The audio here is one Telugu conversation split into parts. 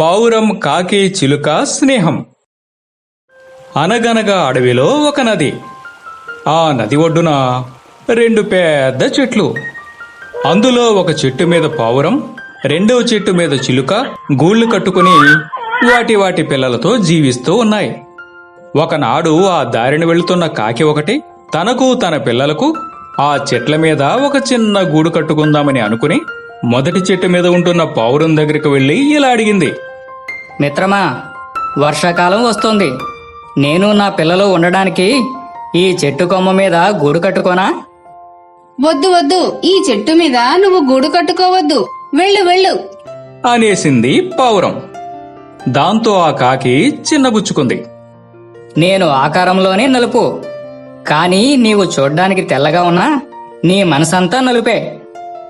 పావురం కాకి చిలుక స్నేహం. అనగనగా అడవిలో ఒక నది. ఆ నది ఒడ్డున రెండు పెద్ద చెట్లు. అందులో ఒక చెట్టు మీద పావురం రెండవ చెట్టు మీద చిలుక గూళ్ళు కట్టుకుని వాటి వాటి పిల్లలతో జీవిస్తూ ఉన్నాయి. ఒకనాడు ఆ దారిని వెళుతున్న కాకి ఒకటి తనకు తన పిల్లలకు ఆ చెట్ల మీద ఒక చిన్న గూడు కట్టుకుందామని అనుకుని మొదటి చెట్టు మీద ఉంటున్న పావురం దగ్గరికి వెళ్ళి ఇలా అడిగింది. మిత్రమా వర్షాకాలం వస్తోంది. నేను నా పిల్లలు ఉండడానికి ఈ చెట్టు కొమ్మ మీద గూడు కట్టుకోనా? వద్దు వద్దు. ఈ చెట్టు మీద నువ్వు గూడు కట్టుకోవద్దు. వెళ్ళు వెళ్ళు. అనేసింది పావురం. దాంతో ఆ కాకి చిన్నబుచ్చుకుంది నేను ఆకారంలోనే నలుపు. కానీ నీవు చూడ్డానికి తెల్లగా ఉన్నా నీ మనసంతా నలుపే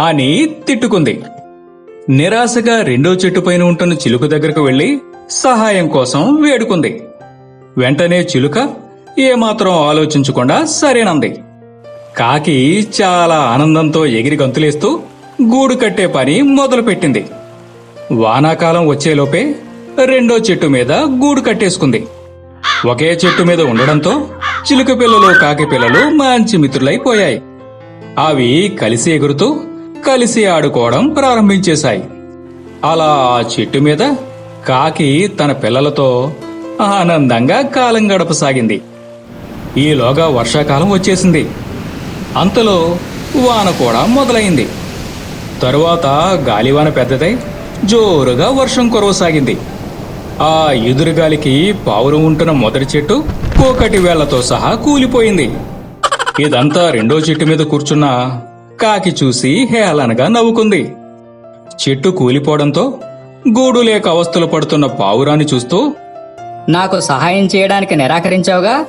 అని తిట్టుకుంది. నిరాశగా రెండో చెట్టు పైన ఉంటున్న చిలుక దగ్గరకు వెళ్ళి సహాయం కోసం వేడుకుంది. వెంటనే చిలుక ఏమాత్రం ఆలోచించకుండా సరేనంది. కాకి చాలా ఆనందంతో ఎగిరి గంతులేస్తూ గూడు కట్టే పని మొదలుపెట్టింది. వానాకాలం వచ్చేలోపే రెండో చెట్టు మీద గూడు కట్టేసుకుంది. ఒకే చెట్టు మీద ఉండడంతో చిలుక పిల్లలు కాకి పిల్లలు మంచి మిత్రులైపోయాయి. అవి కలిసి ఎగురుతూ కలిసి ఆడుకోవడం ప్రారంభించేశాయి. అలా ఆ చెట్టు మీద కాకి తన పిల్లలతో ఆనందంగా కాలం గడపసాగింది. ఈలోగా వర్షాకాలం వచ్చేసింది. అంతలో వాన కూడా మొదలైంది. తరువాత గాలివాన పెద్దదై జోరుగా వర్షం కురవసాగింది. ఆ ఎదురుగాలికి పావురం ఉంటున్న మొదటి చెట్టు కోకటి వేళ్ళతో సహా కూలిపోయింది. ఇదంతా రెండో చెట్టు మీద కూర్చున్న కాకి చూసి హేళనగా నవ్వుకుంది. చెట్టు కూలిపోవడంతో గూడు లేక అవస్థలు పడుతున్న పావురాన్ని చూస్తూ నాకు సహాయం చేయడానికి నిరాకరించావుగా?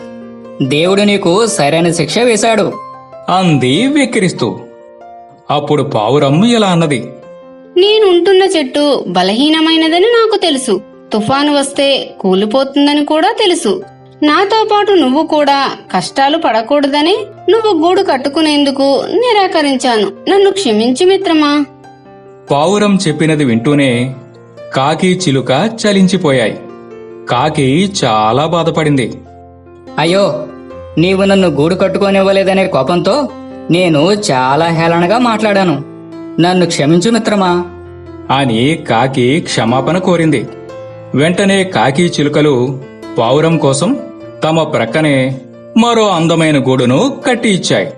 దేవుడు నీకు సరైన శిక్ష వేశాడు. అంది వెక్కిరిస్తూ. అప్పుడు పావురం ఇలా అన్నది. నేనుంటున్న చెట్టు బలహీనమైనదని నాకు తెలుసు. తుఫాను వస్తే కూలిపోతుందని కూడా తెలుసు. నాతో పాటు నువ్వు కూడా కష్టాలు పడకూడదని నువ్వు గూడు కట్టుకునేందుకు నిరాకరించాను. నన్ను క్షమించు మిత్రమా? పావురం చెప్పినది వింటూనే కాకి చిలుక చలించిపోయాయి. కాకి చాలా బాధపడింది. అయ్యో నీవు నన్ను గూడు కట్టుకోనివ్వలేదనే కోపంతో నేను చాలా హేళనగా మాట్లాడాను. నన్ను క్షమించు మిత్రమా? అని కాకి క్షమాపణ కోరింది. వెంటనే కాకి చిలుకలు పావురం కోసం తమ ప్రక్కనే మరో అందమైన గూడును కట్టి ఇచ్చాయి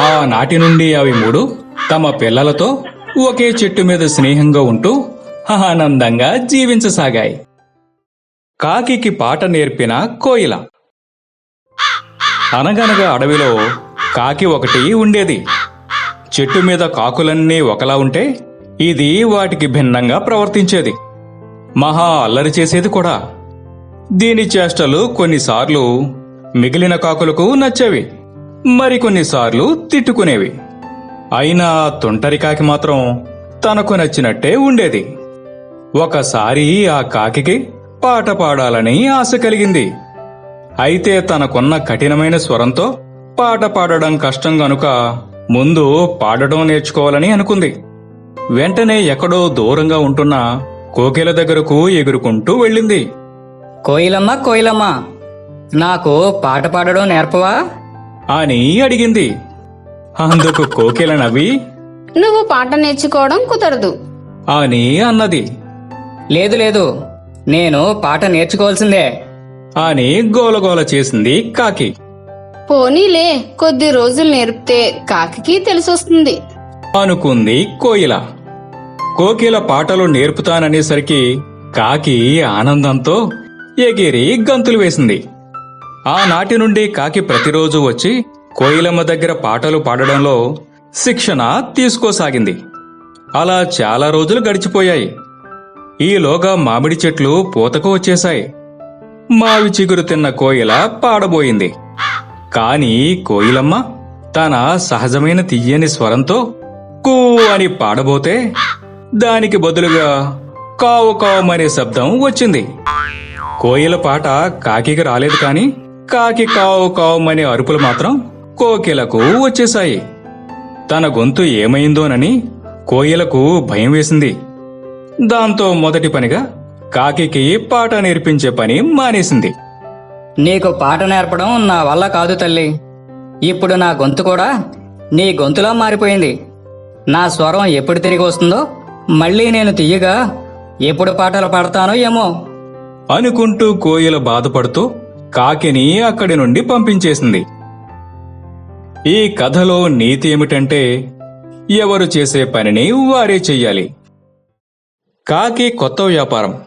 ఆ నాటి నుండి అవి మూడు తమ పిల్లలతో ఒకే చెట్టు మీద స్నేహంగా ఉంటూ ఆనందంగా జీవించసాగాయి. కాకికి పాట నేర్పిన కోయిల. అనగనగా అడవిలో కాకి ఒకటి ఉండేది. చెట్టు మీద కాకులన్నీ ఒకలా ఉంటే ఇది వాటికి భిన్నంగా ప్రవర్తించేది. మహా అల్లరి చేసేది కూడా. దీని చేష్టలు కొన్నిసార్లు మిగిలిన కాకులకు నచ్చేవి మరికొన్నిసార్లు తిట్టుకునేవి. అయినా తొంటరి కాకి మాత్రం తనకు నచ్చినట్టే ఉండేది. ఒకసారి ఆ కాకికి పాట పాడాలని ఆశ కలిగింది. అయితే తనకున్న కఠినమైన స్వరంతో పాట పాడడం కష్టం గనుక ముందు పాడడం నేర్చుకోవాలని అనుకుంది. వెంటనే ఎక్కడో దూరంగా ఉంటున్న కోకిల దగ్గరకు ఎగురుకుంటూ వెళ్ళింది. కోయిలమ్మ కోయిలమ్మ. నాకు పాట పాడడం నేర్పవా? అని అడిగింది. అందుకు కోకిల నవ్వి నువ్వు పాట నేర్చుకోవడం కుదరదు. అని అన్నది. లేదు లేదు. నేను పాట నేర్చుకోవాల్సిందే. అని గోలగోల చేసింది కాకి. పోనీలే కొద్ది రోజులు నేర్పితే కాకికి తెలిసొస్తుంది. అనుకుంది కోయిల. కోకిల పాటలు నేర్పుతాననేసరికి కాకి ఆనందంతో ఎగిరి గంతులు వేసింది. ఆనాటి నుండి కాకి ప్రతిరోజు వచ్చి కోయిలమ్మ దగ్గర పాటలు పాడడంలో శిక్షణ తీసుకోసాగింది. అలా చాలా రోజులు గడిచిపోయాయి. ఈలోగా మామిడి చెట్లు పూతకు వచ్చేశాయి. మావి చిగురు తిన్న కోయిల పాడబోయింది. కాని కోయిలమ్మ తన సహజమైన తియ్యని స్వరంతో కూ అని పాడబోతే దానికి బదులుగా కావు కావమనే శబ్దం వచ్చింది. కోయిల పాట కాకికి రాలేదు కాని కాకి కావు కావుమనే అరుపులు మాత్రం కోకిలకు వచ్చేశాయి. తన గొంతు ఏమైందోనని కోయిలకు భయం వేసింది. దాంతో మొదటి పనిగా కాకికి పాట నేర్పించే పని మానేసింది. నీకు పాట నేర్పడం నా వల్ల కాదు తల్లి. ఇప్పుడు నా గొంతు కూడా నీ గొంతులా మారిపోయింది. నా స్వరం ఎప్పుడు తిరిగి వస్తుందో మళ్ళీ నేను తీయగా ఎప్పుడు పాటలు పాడతానో ఏమో. అనుకుంటూ కోయిల బాధపడుతూ కాకిని అక్కడి నుండి పంపించేసింది. ఈ కథలో నీతి ఏమిటంటే ఎవరు చేసే పనిని వారే చెయ్యాలి. కాకి కొత్త వ్యాపారం.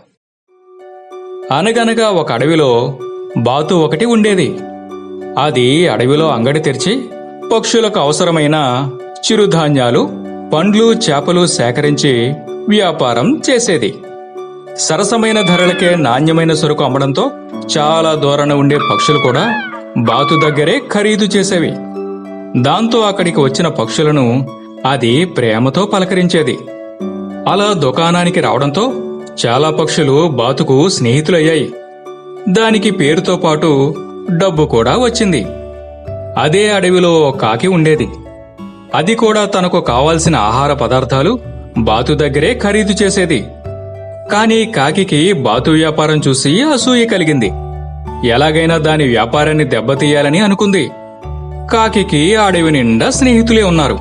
అనగనగా ఒక అడవిలో బాతు ఒకటి ఉండేది. అది అడవిలో అంగడి తెరిచి పక్షులకు అవసరమైన చిరుధాన్యాలు పండ్లు చేపలు సేకరించి వ్యాపారం చేసేది. సరసమైన ధరలకే నాణ్యమైన సరుకు అమ్మడంతో చాలా దూరాన ఉండే పక్షులు కూడా బాతు దగ్గరే ఖరీదు చేసేవి. దాంతో అక్కడికి వచ్చిన పక్షులను అది ప్రేమతో పలకరించేది. అలా దుకాణానికి రావడంతో చాలా పక్షులు బాతుకు స్నేహితులయ్యాయి. దానికి పేరుతో పాటు డబ్బు కూడా వచ్చింది. అదే అడవిలో కాకి ఉండేది. అది కూడా తనకు కావాల్సిన ఆహార పదార్థాలు బాతు దగ్గరే ఖరీదు చేసేది. కానీ కాకికి బాతు వ్యాపారం చూసి అసూయ కలిగింది. ఎలాగైనా దాని వ్యాపారాన్ని దెబ్బతీయాలని అనుకుంది. కాకికి అడవి నిండా స్నేహితులే ఉన్నారు.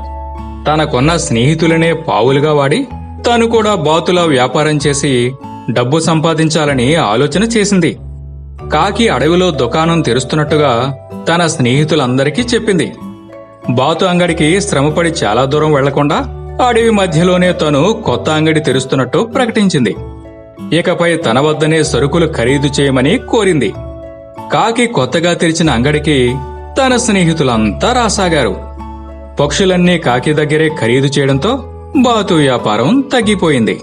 తనకున్న స్నేహితులనే పావులుగా వాడి తను కూడా బాతులా వ్యాపారం చేసి డబ్బు సంపాదించాలని ఆలోచన చేసింది. కాకి అడవిలో దుకాణం తెరుస్తున్నట్టుగా తన స్నేహితులందరికీ చెప్పింది. బాతు అంగడికి శ్రమపడి చాలా దూరం వెళ్ళకుండా అడవి మధ్యలోనే తను కొత్త అంగడి తెరుస్తున్నట్టు ప్రకటించింది. ఇకపై తన వద్దనే సరుకులు ఖరీదు చేయమని కోరింది. కాకి కొత్తగా తెరిచిన అంగడికి తన స్నేహితులంతా రాసాగారు. పక్షులన్నీ కాకి దగ్గరే ఖరీదు చేయడంతో బాతు వ్యాపారం తగ్గిపోయింది.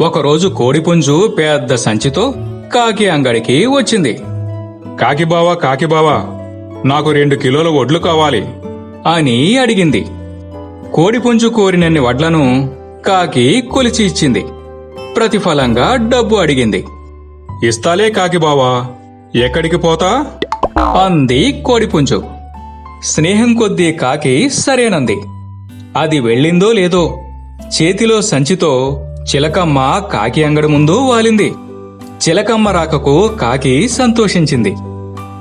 ఒకరోజు కోడిపుంజు పెద్ద సంచితో కాకి అంగడికి వచ్చింది. కాకిబావా కాకిబావా నాకు రెండు కిలోల వడ్లు కావాలి. అని అడిగింది. కోడిపుంజు కోరినన్ని వడ్లను కాకి కొలిచి ఇచ్చింది. ప్రతిఫలంగా డబ్బు అడిగింది. ఇస్తాలే కాకిబావా ఎక్కడికి పోతా? అంది కోడిపుంజు స్నేహం కొద్దీ కాకి సరేనంది. అది వెళ్ళిందో లేదో చేతిలో సంచితో చిలకమ్మ కాకి అంగడి ముందు వాలింది. చిలకమ్మ రాకకు కాకి సంతోషించింది.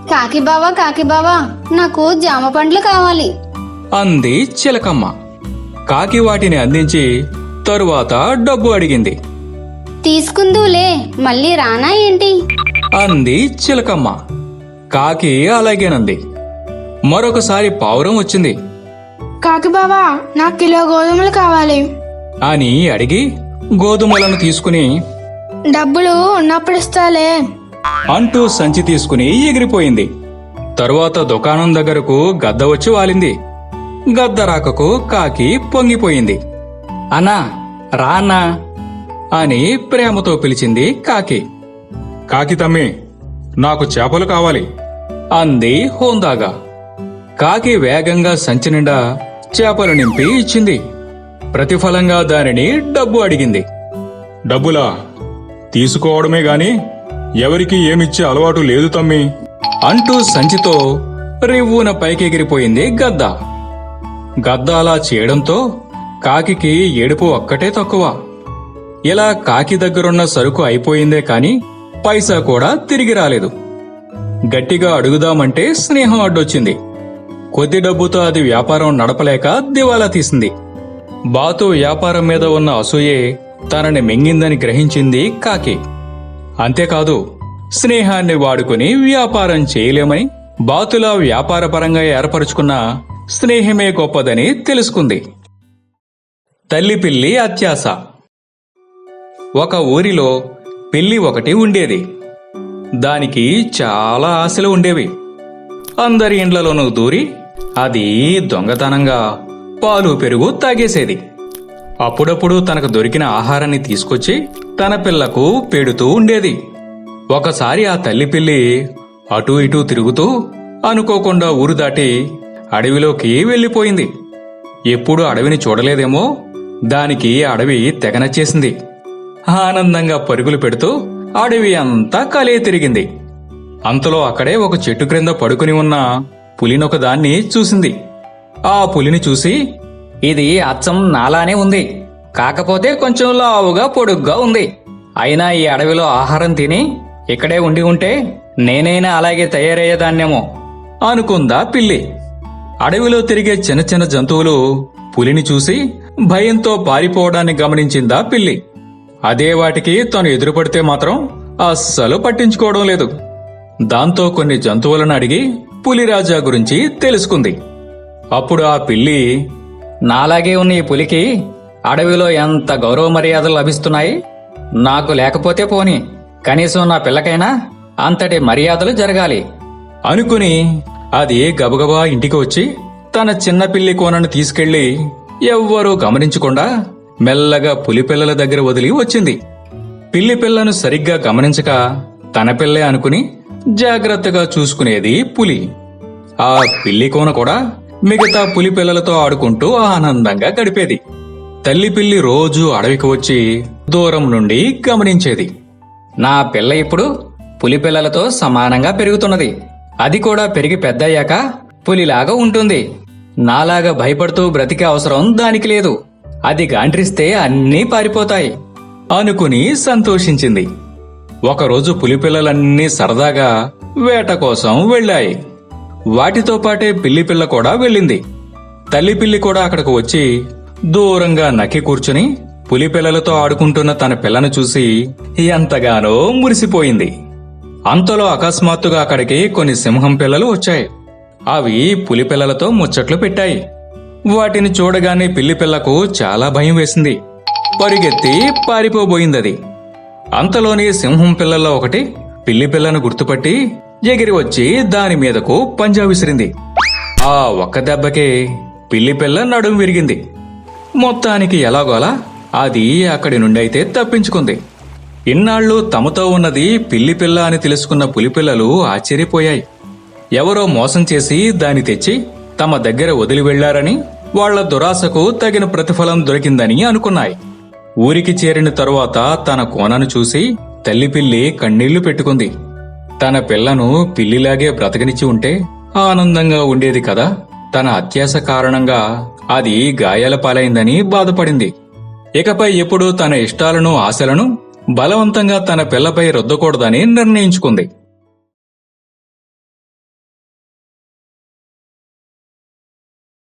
కాకి బావా కాకి బావా నాకు జామ పండ్లు కావాలి. అంది చిలకమ్మ. కాకి వాటిని అందించి తరువాత డబ్బు అడిగింది. తీసుకుందులే. మళ్ళీ రానా ఏంటి? అంది చిలకమ్మ. కాకి అలాగేనంది. మరొకసారి పావురం వచ్చింది. కాకి బావా నాకు కిలో గోధుమలు కావాలి. అని అడిగి గోధుమలను తీసుకుని డబ్బులు ఉన్నప్పుడు ఇస్తాలే అంటూ సంచి తీసుకుని ఎగిరిపోయింది. తరువాత దుకాణం దగ్గరకు గద్ద వచ్చి వాలింది. గద్ద రాకకు కాకి పొంగిపోయింది. అన్నా రా అన్నా అని ప్రేమతో పిలిచింది కాకి. కాకి తమ్మి నాకు చేపలు కావాలి. అంది హోందాగా. కాకి వేగంగా సంచి నిండా చేపలు నింపి ఇచ్చింది. ప్రతిఫలంగా దానిని డబ్బు అడిగింది. డబ్బులా? తీసుకోవడమే గాని ఎవరికి ఏమిచ్చే అలవాటు లేదు తమ్మి. అంటూ సంచితో రివ్వున పైకెగిరిపోయింది గద్ద. గద్ద అలా చేయడంతో కాకికి ఏడుపు ఒక్కటే తక్కువ. ఇలా కాకి దగ్గరున్న సరుకు అయిపోయిందే కాని పైసా కూడా తిరిగి రాలేదు. గట్టిగా అడుగుదామంటే స్నేహం అడ్డొచ్చింది. కొద్ది డబ్బుతో అది వ్యాపారం నడపలేక దివాలా తీసింది. బాతు వ్యాపారం మీద ఉన్న అసూయే తనని మింగిందని గ్రహించింది కాకి. అంతేకాదు స్నేహాన్ని వాడుకుని వ్యాపారం చేయలేమని బాతులా వ్యాపారపరంగా ఏర్పరచుకున్న స్నేహమే గొప్పదని తెలుసుకుంది. తల్లిపిల్లి అత్యాశ అత్యాస. ఒక ఊరిలో పెళ్ళి ఒకటి ఉండేది. దానికి చాలా ఆశలు ఉండేవి. అందరి ఇండ్లలోనూ దూరి అది దొంగతనంగా పాలు పెరుగు తాగేసేది. అప్పుడప్పుడు తనకు దొరికిన ఆహారాన్ని తీసుకొచ్చి తన పిల్లకు పెడుతూ ఉండేది. ఒకసారి ఆ తల్లి పిల్లి అటూ ఇటూ తిరుగుతూ అనుకోకుండా ఊరు దాటి అడవిలోకి వెళ్ళిపోయింది. ఎప్పుడు అడవిని చూడలేదేమో దానికి అడవి తెగ నచ్చేసింది. ఆనందంగా పరుగులు పెడుతూ అడవి అంతా కలే తిరిగింది. అంతలో అక్కడే ఒక చెట్టు క్రింద పడుకుని ఉన్న పులినొక దాన్ని చూసింది. ఆ పులిని చూసి ఇది అచ్చం నాలానే ఉంది. కాకపోతే కొంచెం లావుగా పొడుగ్గా ఉంది. అయినా ఈ అడవిలో ఆహారం తిని ఇక్కడే ఉండి ఉంటే నేనైనా అలాగే తయారయ్యేదాన్నేమో అనుకుందా పిల్లి. అడవిలో తిరిగే చిన్న చిన్న జంతువులు పులిని చూసి భయంతో పారిపోవడాన్ని గమనించిందా పిల్లి. అదే వాటికి తను ఎదురుపడితే మాత్రం అస్సలు పట్టించుకోవడం లేదు. దాంతో కొన్ని జంతువులను అడిగి పులిరాజా గురించి తెలుసుకుంది. అప్పుడు ఆ పిల్లి నాలాగే ఉన్న ఈ పులికి అడవిలో ఎంత గౌరవ మర్యాదలు లభిస్తున్నాయి? నాకు లేకపోతే పోని. కనీసం నా పిల్లకైనా అంతటి మర్యాదలు జరగాలి. అనుకుని అది గబగబా ఇంటికి వచ్చి తన చిన్న పిల్లి కోనను తీసుకెళ్ళి ఎవ్వరూ గమనించకుండా మెల్లగా పులిపిల్లల దగ్గర వదిలి వచ్చింది. పిల్లి పిల్లను సరిగ్గా గమనించక తన పిల్లే అనుకుని జాగ్రత్తగా చూసుకునేది పులి. ఆ పిల్లి కోన కూడా మిగతా పులి పిల్లలతో ఆడుకుంటూ ఆనందంగా గడిపేది. తల్లి పిల్లి రోజూ అడవికి వచ్చి దూరం నుండి గమనించేది. నా పిల్ల ఇప్పుడు పులి పిల్లలతో సమానంగా పెరుగుతున్నది. అది కూడా పెరిగి పెద్దయ్యాక పులిలాగా ఉంటుంది. నాలాగా భయపడుతూ బ్రతికే అవసరం దానికి లేదు. అది గాండ్రిస్తే అన్నీ పారిపోతాయి అనుకుని సంతోషించింది. ఒకరోజు పులిపిల్లలన్నీ సరదాగా వేట కోసం వెళ్ళాయి. వాటితో పాటే పిల్లిపిల్ల కూడా వెళ్ళింది. తల్లి పిల్లి కూడా అక్కడికి వచ్చి దూరంగా నక్కి కూర్చుని పులిపిల్లలతో ఆడుకుంటున్న తన పిల్లను చూసి ఎంతగానో మురిసిపోయింది. అంతలో అకస్మాత్తుగా అక్కడికి కొన్ని సింహం పిల్లలు వచ్చాయి. అవి పులిపిల్లలతో ముచ్చట్లు పెట్టాయి. వాటిని చూడగానే పిల్లి పిల్లకు చాలా భయం వేసింది. పరిగెత్తి పారిపోబోయిందది. అంతలోనే సింహం పిల్లల్లో ఒకటి పిల్లి పిల్లను గుర్తుపట్టి ఎగిరి వచ్చి దాని మీదకు పంజా విసిరింది. ఆ ఒక్క దెబ్బకే పిల్లి పిల్ల నడుం విరిగింది. మొత్తానికి ఎలాగోలా అది అక్కడి నుండి అయితే తప్పించుకుంది. ఇన్నాళ్ళు తమతో ఉన్నది పిల్లి పిల్ల అని తెలుసుకున్న పులిపిల్లలు ఆశ్చర్యపోయాయి. ఎవరో మోసం చేసి దాన్ని తెచ్చి తమ దగ్గర వదిలి వెళ్ళారని వాళ్ళ దురాశకు తగిన ప్రతిఫలం దొరికిందని అనుకున్నాయి. ఊరికి చేరిన తరువాత తన కోనను చూసి తల్లి పిల్లి కన్నీళ్ళు పెట్టుకుంది. తన పిల్లను పిల్లిలాగే బ్రతకనిచ్చి ఉంటే ఆనందంగా ఉండేది కదా. తన అత్యాశ కారణంగా అది గాయాల పాలైందని బాధపడింది. ఇకపై ఎప్పుడూ తన ఇష్టాలను ఆశలను బలవంతంగా తన పిల్లపై రుద్దకూడదని నిర్ణయించుకుంది.